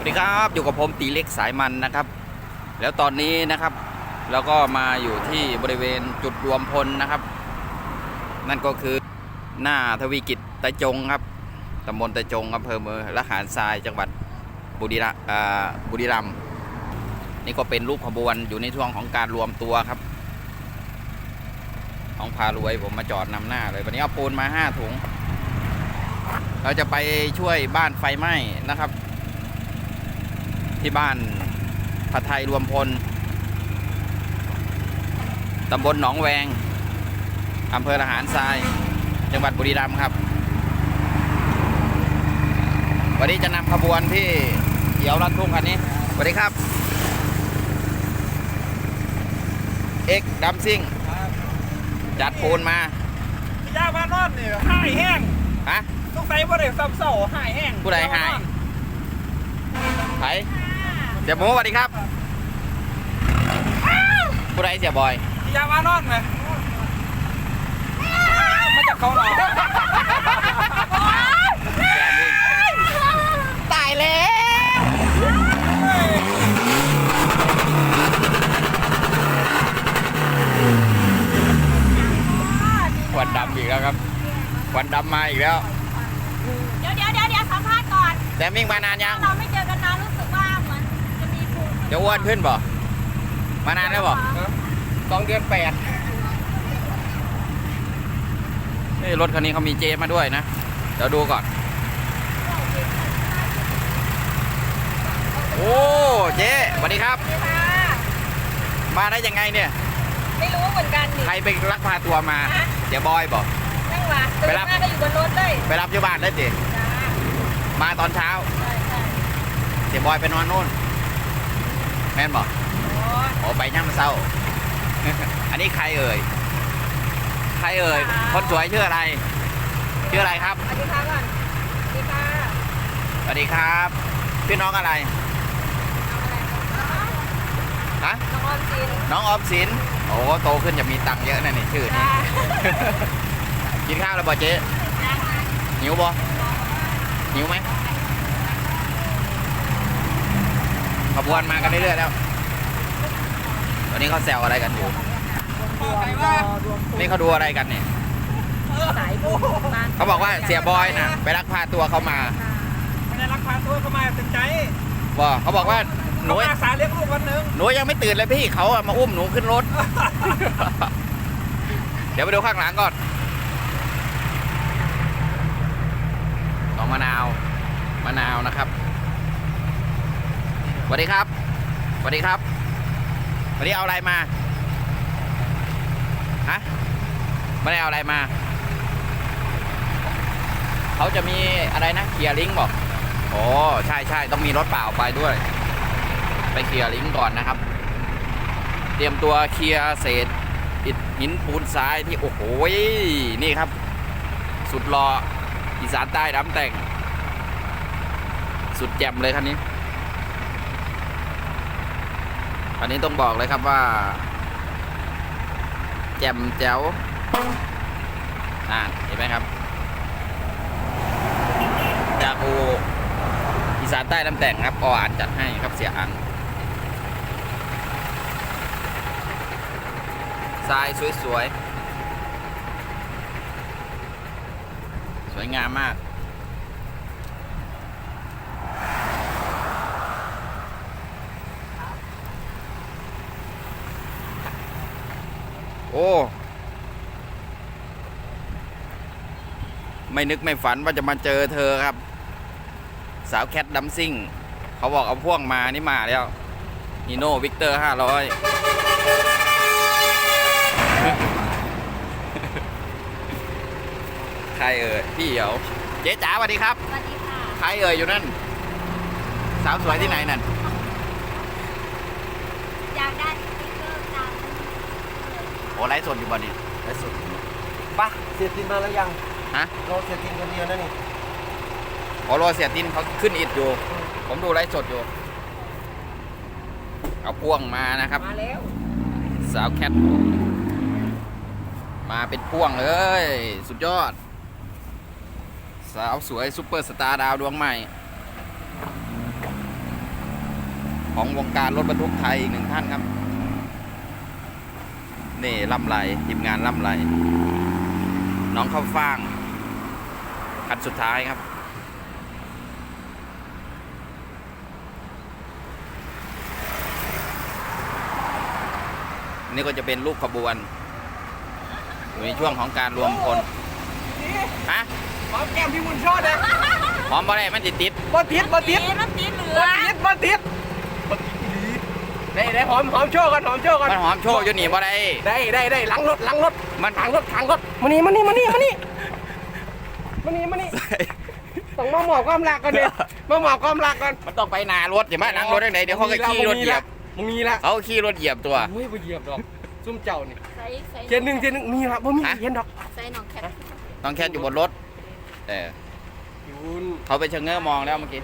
สวัสดีครับอยู่กับผมตีเล็กสายมันนะครับ แล้วตอนนี้นะครับเราก็มาอยู่ที่บริเวณจุดรวมพลนะครับ นั่นก็คือหน้าทวีกิจตะจงครับตำบลตะจงอำเภอเมืองละหารทรายจังหวัดบุรีรัมบุรีรัมนี่ก็เป็นรูปขบวนอยู่ในช่วงของการรวมตัวครับน้องพารวยผมมาจอดนำหน้าเลยวันนี้เอาปูนมาห้าถุง เราจะไปช่วยบ้านไฟไหม้นะครับ ที่บ้านผัดไทยรวมพลตำบลหนองแวงอำเภอละหารทราย จังหวัดบุรีรัมย์ครับ วันนี้จะนำขบวนที่เดี๋ยวรัดทุ่งคันนี้สวัสดีครับเอ็กดัมซิ่งจัดปูนมายามานอนนี่หายแห้งฮะต้องใส่บ่ได้ซ้ำเศร้าหายแห้งผู้ใดหายไผเสียหมูสวัสดีครับผู้ใดเสียบอยยามานอนไหมมาจากเขาหรอแกนี่ตายแล้วควันดำอีกแล้วครับควันดำมาอีกแล้ว เดี๋ยวเดี๋ยวเดี๋ยวเดี๋ยวสัมภาษณ์ก่อนแต่มิ่งมานานยัง เราไม่ จะอ้วนขึ้นบ่ มานานแล้วบ่สองเดือนแปดนี่รถคันนี้เขามีเจมาด้วยนะ เดี๋ยวดูก่อน โอ้ เจ๊สวัสดีครับนี่ค่ะมาได้ยังไงเนี่ย ไม่รู้เหมือนกันดิใครไปลักพาตัวมาฮะเดี๋ยวบอยบอกนั่งมาไปตื่นรับมาก็อยู่บนรถเลย ไปรับที่บ้านได้สิจ้ามาตอนเช้าใช่ใช่เดี๋ยวบอยไปนอนนู่นแม่นบอกโอ้ยโอ้ไปย่ำเศร้า อันนี้ใครเอ่ย ใครเอ่ยค่ะคนสวยชื่ออะไร ชื่ออะไรครับ สวัสดีค่ะก่อนสวัสดีค่ะสวัสดีครับชื่อน้องอะไรเอาอะไร ฮะ น้องออมสินน้องออมสิน โอ้โตขึ้นจะมีตังค์เยอะนะนี่ชื่อนี้จ้ากินข้าวแล้วบ่เจ๊หิวบ่หิวไหม ขบวนมากันเรื่อยๆแล้วตอนนี้เขาแซวอะไรกันอยู่ใครว่านี่เขาดูอะไรกันเนี่ย สายบุญมาเขาบอกว่าเสียบอยน่ะ ไปลักพาตัวเขามาไม่ได้รักพาตัวเข้ามาตึงใจว่าเขาบอกว่าหนูเขารักษาเลี้ยงลูกวันหนึ่งหนูยังไม่ตื่นเลยพี่เขาอะมาอุ้มหนูขึ้นรถ เดี๋ยวไปดูข้างหลังก่อนน้องมะนาว มะนาวนะครับส วัสดีครับสวัสดีครับวันนี้เอาอะไรมาฮะไม่ได้เอาอะไรมา เขาจะมีอะไรนะเคลียร์ลิงก์บอกโอ้ใช่ใช่ต้องมีรถเปล่าไปด้วย ไปเคลียร์ลิงก์ก่อนนะครับ เตรียมตัวเคลียร์เศษอิฐหินปูนทรายที่โอ้โหนี่ครับ สุดรออีสานใต้ดำแต่ง สุดแจ่มเลยคันนี้ คันนี้ต้องบอกเลยครับว่า แจ่มแจ๋วอ่าเห็นไหมครับ จากอูอีสานใต้น้ำแต่งครับออ่านจัดให้ครับเสียอังทรายสวยๆ สวยงามมาก โอ้ ไม่นึกไม่ฝันว่าจะมาเจอเธอครับ สาวแคทดัมซิ่ง เขาบอกเอาพ่วงมานี่มาแล้วนีโน่วิกเตอร์ห้าร้อยใครเอ่ยพี่เหียวเจ๊จ๋าสวัสดีครับ สวัสดีค่ะใครเอ่ยอยู่นั่น สาวสวยที่ไหนนั่น อยากได้สติ๊กเกอร์ตามโอ้ไลฟ์สดอยู่บ่เนี่ยไอ้สุดปะเสียตินมาแล้วยัง ฮะรอเสียตินคนเดียวนะนี่ขอรอเสียตินเขาขึ้นอิดอยู่ ผมดูไลฟ์สดอยู่ เอาพ่วงมานะครับ มาแล้ว สาวแคท มาเป็นพ่วงเลย สุดยอด สาวสวยซุปเปอร์สตาร์ดาวดวงใหม่ ของวงการรถบรรทุกไทยอีกหนึ่งท่านครับ นี่ล่ำไรทีมงานล่ำไรน้องข้าวฟ่าง คันสุดท้ายครับ นี่ก็จะเป็นลูกขบวนอยู่ในช่วงของการรวมพลฮะหอมแก้มพี่มุนชอดเลยหอมบ่ได้มันติดติดบ่ติดบ่ติดรถติดเหลืบ่อติดบ่ติดบ่ติดอีหลีได้ได้หอมหอมโชว์กันหอมโชว์กันมันหอมโชว์อยู่นี่บ่ได้ได้ได้ได้หลังรถหลังรถมันหลังรถหลังรถมานี่มานี่มานี่มานี่ มานี่มานี่ต้องมาหมอบความรักกันเด้มาหมอบความรักกันมันต้องไปหนารถอย่ามาหลังรถได้ไหนเดี๋ยวเขาก็ขี่รถเหยียบมึงมีละเขาขี่รถเหยียบตัวโอ้ยบ่เหยียบดอกซุ่มเจ้านี่ใส่ใส่เจนหนึ่งเจนหนึ่งมีละบ่มีฮะเย็นดอกใส่หนองแคทต้องแค่อยู่บนรถเออยุนเขาไปเชิงเง้อมองแล้วเมื่อกี้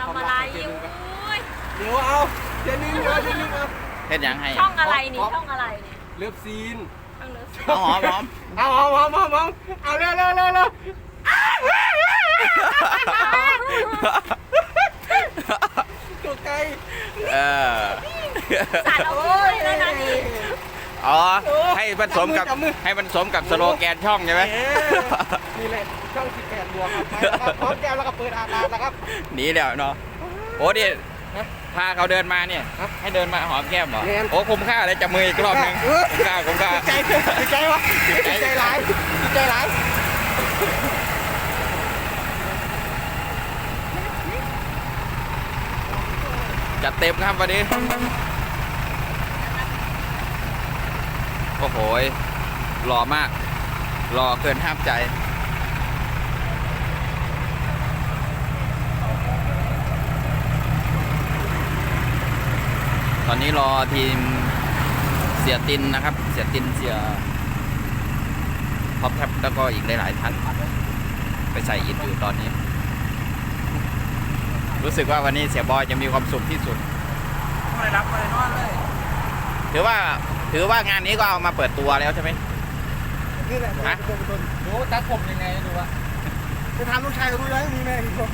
ทำอะไรอยู่อุ้ยเดี๋ยวเอาเจนหนึ่งเดี๋ยวเจนหนึ่งเอาเฮ็ดหยังให้ช่องอะไรนี่ช่องอะไรเนี่ยเลิฟซีนช่องเลิฟเอาหอมหอมเอาเอาเอาเอาเอาเอาเร็วเร็วเร็ว เร็วตกใจเออสาดเอาเลยแล้วนะนี่อ๋อให้มันสมกับให้มันสมกับสโลแกนช่องใช่ไหมเอ๊ะนี่แหละช่องสิบแปดบวกครับไปแล้วครับพร้อมแก้วแล้วก็เปิดอาบน้ำแล้วครับหนีแล้วเนาะโอ้ดิฮะพาเขาเดินมาเนี่ยฮะให้เดินมาหอมแก้มเหรอแม่นโอ้คุ้มค่าเลยจับมืออีกรอบหนึงเออคุ้มค่าคุ้มค่าใจใจวะใจร้ายใจร้าย จัดเต็มครับวันนี้ โอ้โหยหล่อมากหล่อเกินห้ามใจ ตอนนี้รอทีมเสียตินนะครับ เสียตินเสียท็อปแท็บแล้วก็อีกหลายๆท่านไปใส่อินอยู่ตอนนี้ รู้สึกว่าวันนี้เสียบอยจะมีความสุขที่สุดไม่รับไม่นอนเลยถือว่าถือว่างานนี้ก็เอามาเปิดตัวแล้วใช่ไหมนี่แหละฮะดูตัดผมยังไงดูวะจะถามลูกชายรู้ยังมีแม่อีกคน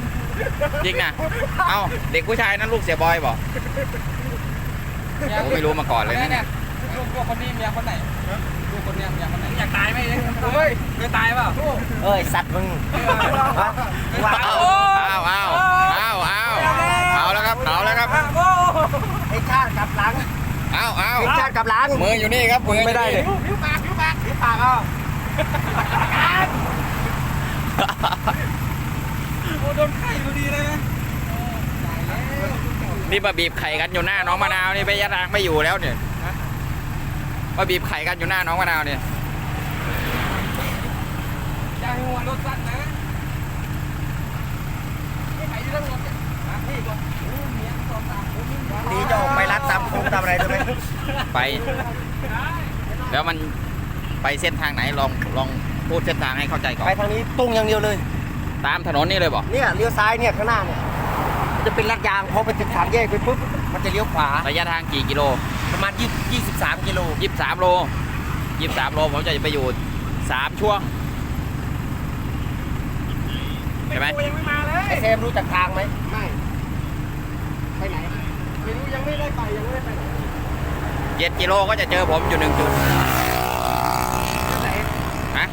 จริงนะเอ้าเด็กผู้ชายนั้นลูกเสียบอยบอกผมไม่รู้มาก่อนเลยนะเนี่ยลูกลูกคนนี้เมียคนไหนลูกคนนี้เมียคนไหนอยากตายไหมเฮ้ยเคยตายเปล่าเอ้ยสัตว์มึงว้าอ้าวอ้าวอ้าวอ้าว เอาแล้วครับเอาแล้วครับโอ้ไอ้ชาติกลับหลังอ้าวอ้าวไอ้ชาติกลับหลังมืออยู่นี่ครับมืออยู่นี่ไม่ได้เลยผิวปากผิวปากพี่ปากเอาโอ้โดนไข่พอดีเลยนะนี่มาบีบไข่กันอยู่หน้าน้องมะนาวนี่ไปยะนางไม่อยู่แล้วเนี่ยมาบีบไข่กันอยู่หน้าน้องมะนาวเนี่ยอย่าให้หัวรถสั่นนะไม่ไหนอยู่ทั้งรถเนี่ยนี่ก่อนโอ้เมีย สองสามคนนี่ดีจะออกไปรัดตามโค้งตามอะไรด้วยไหมไป แล้วมันไปเส้นทางไหนลองลองพูดเส้นทางให้เข้าใจก่อนไปทางนี้ตรงอย่างเดียวเลย ตามถนนนี่เลยบอกเนี่ยเลี้ยวซ้ายเนี่ยข้างหน้าเนี่ยมันจะเป็นลัดยางพอไปถึงสามแยกไปปุ๊บมันจะเลี้ยวขวาระยะทางกี่กิโลประมาณยี่ยี่สิบสามกิโลยี่สามโลยี่สามโลผมจะไปอยู่สามช่วงใช่ไหมยังไม่มาเลยไอ้เซมรู้จักทางไหมไม่ไปไหน ไม่รู้ยังไม่ได้ไปยังไม่ได้ไปไหนเจ็ดกิโลก็จะเจอผมอยู่หนึ่งจุดไหนฮะ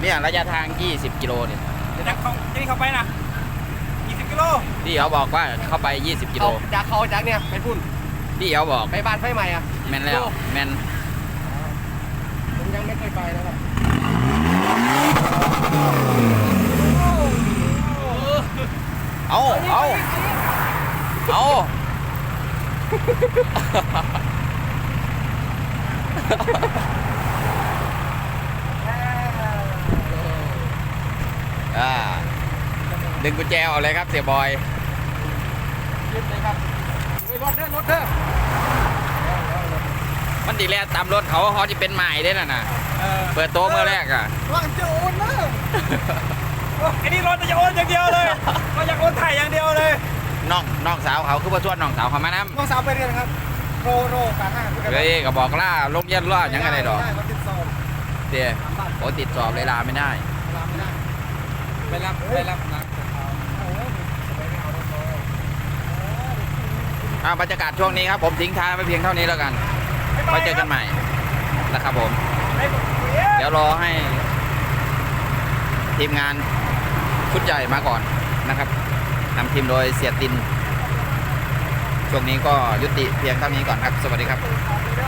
เนี่ยระยะทาง 20 กิโลเนี่ยเดี๋ยวเขาจะนี่เขาไปนะ20กิโลที่เขาบอกว่าเข้าไป 20 กิโลเอาจากเขาจากเนี่ยไปพุ่นที่เขาบอกไปบ้านไฟใหม่อะแมนแล้วแมนผมยังไม่เคยไปนะครับเอาเอาเอา อ่าดึงกุญแจออกเลยครับเสียบอยยึดเลยครับเฮ้ยรถเด้อรถเด้อมันดีแล้วตามรถเขาเขาจะเป็นใหม่ได้น่ะนะเออเปิดโต๊ะเมื่อแรกอะว่างจะโอนนะไอ้นี่รถจะโอนอย่างเดียวเลยเราอยากโอนถ่ายอย่างเดียวเลย น้องน้องสาวเขาคือว่าชวนน้องสาวเขามาน้ำน้องสาวไปเรียนครับโรโรกัห้าคือกันเฮ้ยก็บอกล่าลมเย็นล่าหยังไงดอกได้เขาติดสอบเดี๋ยวโอติดสอบเลยลาไม่ได้ไปรับไปรับอ่าบรรยากาศช่วงนี้ครับผมทิ้งท้ายไปเพียงเท่านี้แล้วกันไว้เจอกันใหม่นะครับผม เดี๋ยวรอให้ทีมงานชุดใหญ่มาก่อนนะครับ นำทีมโดยเสียติน ช่วงนี้ก็ยุติเพียงเท่านี้ก่อนครับ สวัสดีครับ